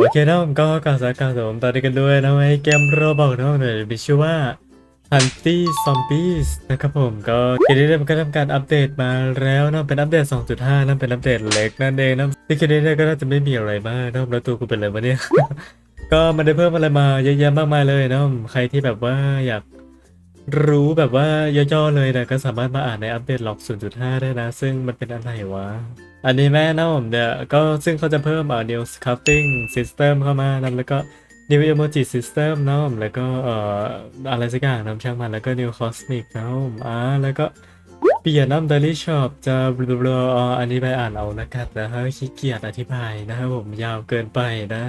โอเคนะผมก็กล่าวสากล่าวสมตอนนี้กันด้วยนะไอ้เกมโรบอกนะผมเดี๋ยมีชื่อว่า Hunty Zombies นะครับผมก็เกมนี้เนี่ยมันก็ทำการอัปเดตมาแล้วนะเป็นอัปเดต 2.5นะเป็นอัปเดตเล็กนั่นเองนะที่เกมนี้ก็น่าจะไม่มีอะไรมากนะแล้วตัวกูเป็นอะไรวะเนี่ยก็มันได้เพิ่มอะไรมาเยอะแยะมากมายเลยนะใครที่แบบว่าอยากรู้แบบว่าย่อๆเลยนะก็สามารถมาอ่านในอัปเดตล็อก 0.5 ได้นะ ซึ่งมันเป็นอะไรวะ อันนี้แม่นะผมเดี๋ยก็ซึ่งเขาจะเพิ่มเอ่อ new crafting system เข้ามานะแล้วก็ new emoji system นะผมแล้วก็เอ่ออะไรสักอย่างนะช่างมันแล้วก็ new cosmic นะผมอ่าแล้วก็เปลี่ยนน้ำ daily shop จะบลบลอๆอันนี้ไปอ่านเอาละกันนะฮะขี้เกียจอธิบายนะครับผมยาวเกินไปนะ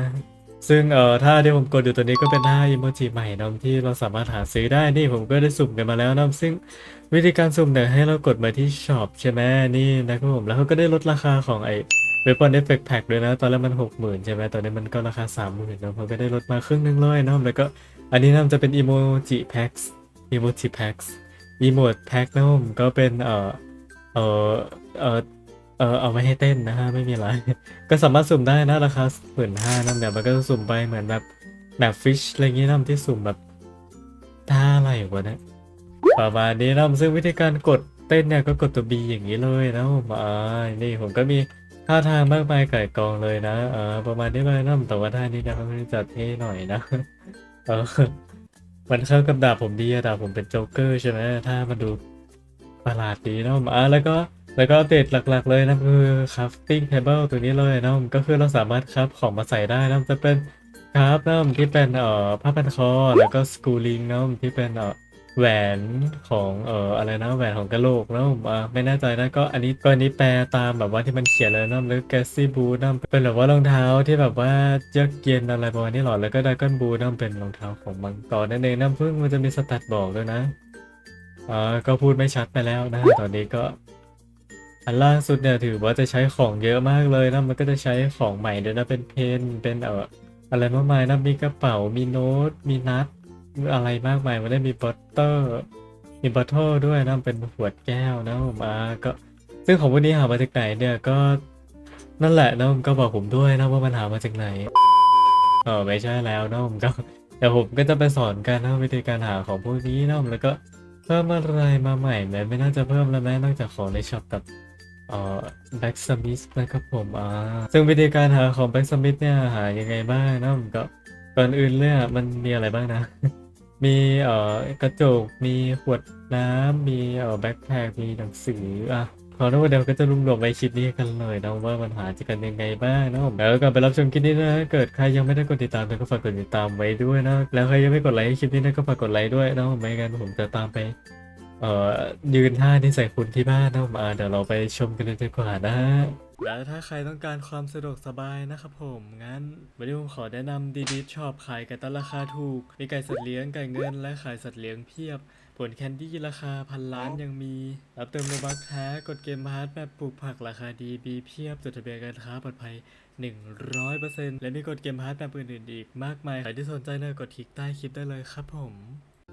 ซึ่งเอ่อถ้าที่ผมกดอยู่ตัวนี้ก็เป็นท่าอิโมจิใหม่นะที่เราสามารถหาซื้อได้นี่ผมก็ได้สุ่มกันมาแล้วนะซึ่งวิธีการสุ่มเนี่ยให้เรากดมาที่ช็อปใช่ไหมนี่นะครับผมแล้วเขาก็ได้ลดราคาของไอ้ Weapon Effect Pack ด้วยนะ ตอนแรกมันหกหมื่นใช่ไหมตอนนี้มันก็ราคาสามหมื่นนะผมก็ได้ลดมาครึ่งหนึงเลยนะแล้วก็อันนี้นะจะเป็น Emoji Packs Emoji Packs Emote Pack นะผมก็เป็นเอ่อเอ่อเอ่อ เออเอาไว้ให้เต้นนะฮะไม่มีอะไร ก็สามารถสุ่มได้นะราคาหมื่นห้านั่นเดี๋ยวมันก็จะสุ่มไปเหมือนแบบแบบฟิชอะไรอย่างงี้นที่สุ่มแบบท่าอะไรวะเนี่ยประมาณนี้นะซึ่งวิธีการกดเต้นเนี่ยก็กดตัว B อย่างนี้เลยนะผมอ่านี่ผมก็มีท่าทางมากมายไก่กองเลยนะเออประมาณนี้เลยนะแต่ว่าท่านี้นะมันจะเท่หน่อยนะเออมันเข้ากับดาบผมดีอะดาบผมเป็นโจ๊กเกอร์ใช่ไหมถ้ามันดูประหลาดดีนะผมอ่าแล้วก็ แล้วก็อัปเดหลักๆเลยนะคือ crafting table ตัวนี้เลยนะก็คือเราสามารถคราฟของมาใส่ได้นะจะเป็นคราฟนะที่เป็นเอ่อผ้าพันคอ แล้วก็สกูลิงนะที่เป็นเอ่อแหวนของเอ่ออะไรนะแหวนของกะโหลกนะผมไม่แน่ใจนะก็อันนี้ก็อันนี้แปลตามแบบว่าที่มันเขียนเลยนะแล้วแกสซี่บูนะเป็นแบบว่ารองเท้าที่แบบว่าเยือกเย็นอะไรประมาณนี้หรอแล้วก็ดากอนบูนะเป็นรองเท้าของมังกรนั่นเองนะเพิ่งมันจะมีสแตทบอกด้วยนะอ่าก็พูดไม่ชัดไปแล้วนะตอนนี้ก็ อันล่าสุดเนี่ยถือว่าจะใช้ของเยอะมากเลยนะมันก็จะใช้ของใหม่ด้วยนะเป็นเพนเป็นเอ่ออะไรมากมายนะมีกระเป๋ามีโน้ตมีนัดอะไรมากมายมันได้มีบัตเตอร์มีบัตเตอร์ด้วยนะเป็นขวดแก้วนะผมอ่าก็ซึ่งของพวกนี้หามาจากไหนเนี่ยก็นั่นแหละนะผมก็บอกผมด้วยนะว่ามันหามาจากไหนเออไม่ใช่แล้วนะผมก็เดี๋ยวผมก็จะไปสอนกันนะวิธีการหาของพวกนี้นะแล้วก็เพิ่มอะไรมาใหม่ไหมไม่น่าจะเพิ่มแล้วแม้นอกจากของในช็อปกับ เอ่อแบ็กสมิธนะครับผมอ่าซึ่งวิธีการหาของแบ็กสมิธเนี่ยหายังไงบ้างนะผมก็ก่อนอื่นเลยมันมีอะไรบ้างนะ มีเอ่อกระจกมีขวดน้ำมีเอ่อแบ็คแพคมีหนังสืออะขอโทษเดี๋ยวก็จะรวมรวมไว้คลิปนี้กันเลยนะว่ามันหาจะกันยังไงบ้างนะแล้วก่อนไปรับชมคลิปนี้นะ เกิดใครยังไม่ได้กดติดตามก็ฝากกดติดตามไว้ด้วยนะ แล้วใครยังไม่กดไลค์คลิปนี้นะก็ฝากกดไลค์ด้วยนะไม่งั้นผมจะตามไป เอ่อยืนท่าที่ใส่คุณที่บ้านนะผมอ่าเดี๋ยวเราไปชมกันเลยดีกว่านะแล้วถ้าใครต้องการความสะดวกสบายนะครับผม งั้นวันนี้ผมขอแนะนำดีดีชอบขายไก่ตันราคาถูก มีไก่สัตว์เลี้ยงไก่เงินและขายสัตว์เลี้ยงเพียบ ผลแคนดี้ราคาพันล้านยังมี รับเติมโลบัคแท้กดเกมพาร์ทแบบปลูกผักราคาดีบีเพียบจดทะเบียนการค้าปลอดภัย 100%และมีกดเกมพาร์ทแบบอื่นๆอีกมากมาย ใครที่สนใจเนี่ยกดคลิกใต้คลิปได้เลยครับผม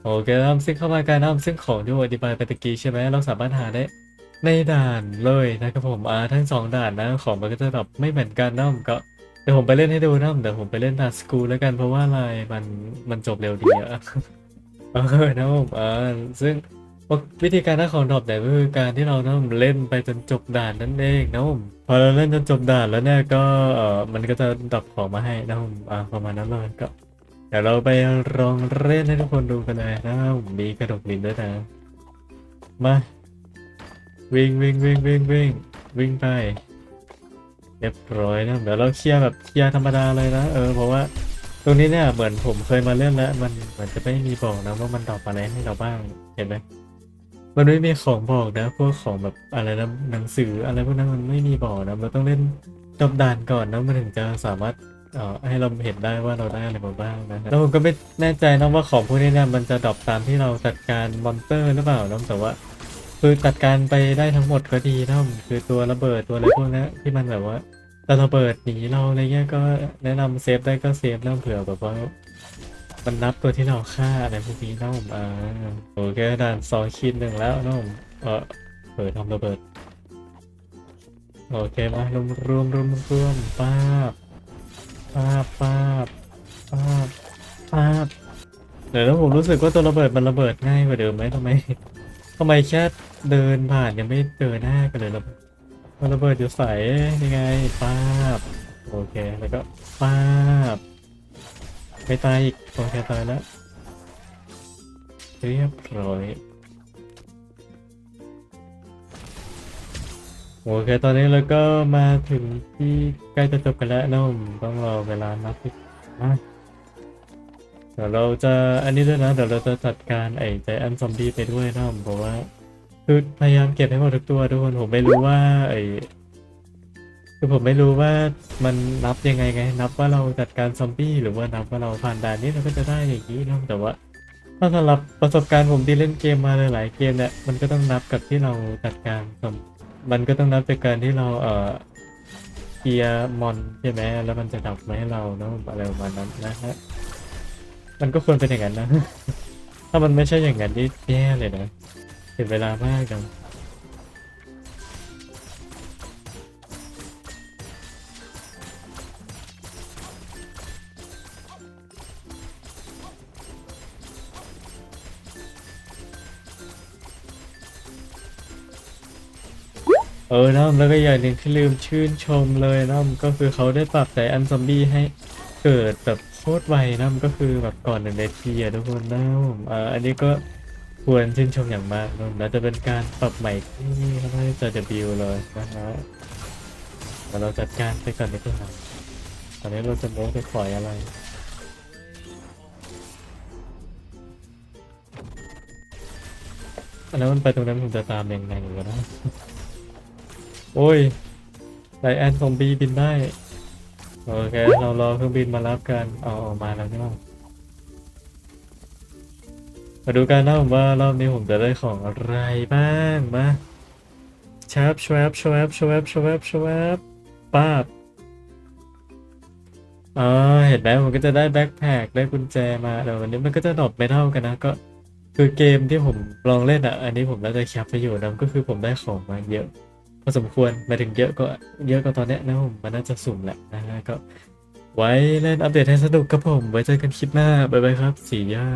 โอเคนะครับซึ่งเข้ามาการนะครับซึ่งของที่ผมอธิบายไปตะกี้ใช่ไหมเราสามารถหาได้ในด่านเลยนะครับผมอ่าทั้งสองด่านนะของมันก็จะแบบไม่เหมือนกันนะผมก็เดี๋ยวผมไปเล่นให้ดูนะเดี๋ยวผมไปเล่นด่านสกูลแล้วกันเพราะว่าอะไรมันมันจบเร็วดีอะเออนะผมอ่าซึ่งวิธีการได้ของดรอปเนี่ยก็คือการที่เราต้องเล่นไปจนจบด่านนั่นเองนะผมพอเราเล่นจนจบด่านแล้วเนี่ยก็เออมันก็จะดรอปของมาให้นะผมอ่าประมาณนั้นเลยก็ เดี๋ยวเราไปลองเล่นให้ทุกคนดูกันเลยนะมีกระดกดินด้วยนะมาวิ่งวิ่งวิ่งวิ่งวิ่งวิ่งไปเรียบร้อยนะเดี๋ยวเราเคลียร์แบบเคลียร์ธรรมดาเลยนะเออเพราะว่าตรงนี้เนี่ยเหมือนผมเคยมาเล่นแล้วมันเหมือนจะไม่มีบอกนะว่ามันตอบอะไรให้เราบ้างเห็นไหมมันไม่มีของบอกนะพวกของแบบอะไรนะหนังสืออะไรพวกนั้นมันไม่มีบอกนะเราต้องเล่นจบด่านก่อนนะมันถึงจะสามารถ เอ่อให้เราเห็นได้ว่าเราได้อะไรมาบ้างนะแล้วผมก็ไม่แน่ใจนะว่าของพวกนี้เนี่ยมันจะดรอปตามที่เราจัดการมอนเตอร์หรือเปล่านะแต่ว่า คือจัดการไปได้ทั้งหมดก็ดีนะคือตัวระเบิดตัวอะไรพวกนี้ที่มันแบบว่าแต่ระเบิดหนีเราอะไรเงี้ยก็แนะนำเซฟได้ก็เซฟนะเผื่อแบบว่ามันนับตัวที่เราฆ่าอะไรพวกนี้นะผมอ่าโอเคด่านสองคิดหนึ่งแล้วนะผมเออเปิดทำระเบิดโอเคมารวมรวมรวมรวมป้าบ ป้าบป้าบป้าบป้าบเดี๋ยวแล้วผมรู้สึกว่าตัวระเบิดมันระเบิดง่ายกว่าเดิมไหมทำไมทำไมแค่เดินผ่านยังไม่เจอหน้ากันเลยระเบิดมันระเบิดอยู่ใสยังไงป้าบโอเคแล้วก็ป้าบไม่ตายอีกโอเคตายแล้วเรียบร้อย โอเค ตอนนี้เราก็มาถึงที่ใกล้จะจบกันแล้วนะผมต้องรอเวลานับอีกนะเดี๋ยวเราจะอันนี้ด้วยนะ เดี๋ยวเราจะจัดการไอ้ใจแอนซอมบี้ไปด้วยนะผมเพราะว่า คือพยายามเก็บให้หมดทุกตัวทุกคนผมไม่รู้ว่าไอ้คือผมไม่รู้ว่ามันนับยังไงไง นับว่าเราจัดการซอมบี้หรือว่านับว่าเราผ่านด่านนี้เราก็จะได้อย่างนี้นะแต่ว่า ถ้าสำหรับประสบการณ์ผมที่เล่นเกมมาหลายๆเกมเนี่ยมันก็ต้องนับกับที่เราจัดการซอม มันก็ต้องนับจากการที่เราเอ่อเคลียร์มอนใช่ไหมแล้วมันจะดับมให้เราเนาะอะไรประมาณนั้นนะฮะมันก็ควรเป็นอย่างนั้นนะ ถ้ามันไม่ใช่อย่างนั้นนี่แย่เลยนะเสียเวลามากจัง เออนะแล้วก็อย่างหนึ่งที่ลืมชื่นชมเลยนะก็คือเขาได้ปรับใจอันซอมบี้ให้เกิดแบบโคตรไวนะก็คือแบบก่อนหนึ่งนาทีอะทุกคนนะผมเอ่ออันนี้ก็ควรชื่นชมอย่างมากนะแล้วจะเป็นการปรับใหม่ที่ไม่จะจะบิวเลยนะฮะเดี๋ยวเราจัดการไปก่อนดีกว่าตอนนี้เราจะโม้ไปปล่อยอะไรแล้วมันไปตรงนั้นผมจะตามยังไงวะนะ โอ้ยไลแอนซอมบี้บินได้ โอเค เรารอเครื่องบินมารับกัน เอาออกมาแล้วเนี่ยมาดูกันนะผมว่ารอบนี้ผมจะได้ของอะไรบ้างมาชับชวบชวบชวบชวบชวบป้าบอ๋อเห็นไหมผมก็จะได้แบ็คแพคได้กุญแจมาแต่วันนี้มันก็จะดรอปไม่เท่ากันนะก็คือเกมที่ผมลองเล่นอะ อันนี้ผมน่าจะแคปไปอยู่นะก็คือผมได้ของมาเยอะ อสมควรมาถึงเยอะก็เยอะก็ตอนเนี้ยนะผมมันน่าจะสุ่มแหละนะฮะก็ ไว้เล่นอัปเดตให้สนุกครับผม ไว้เจอกันคลิปหน้า บ๊ายบายครับ สีย่า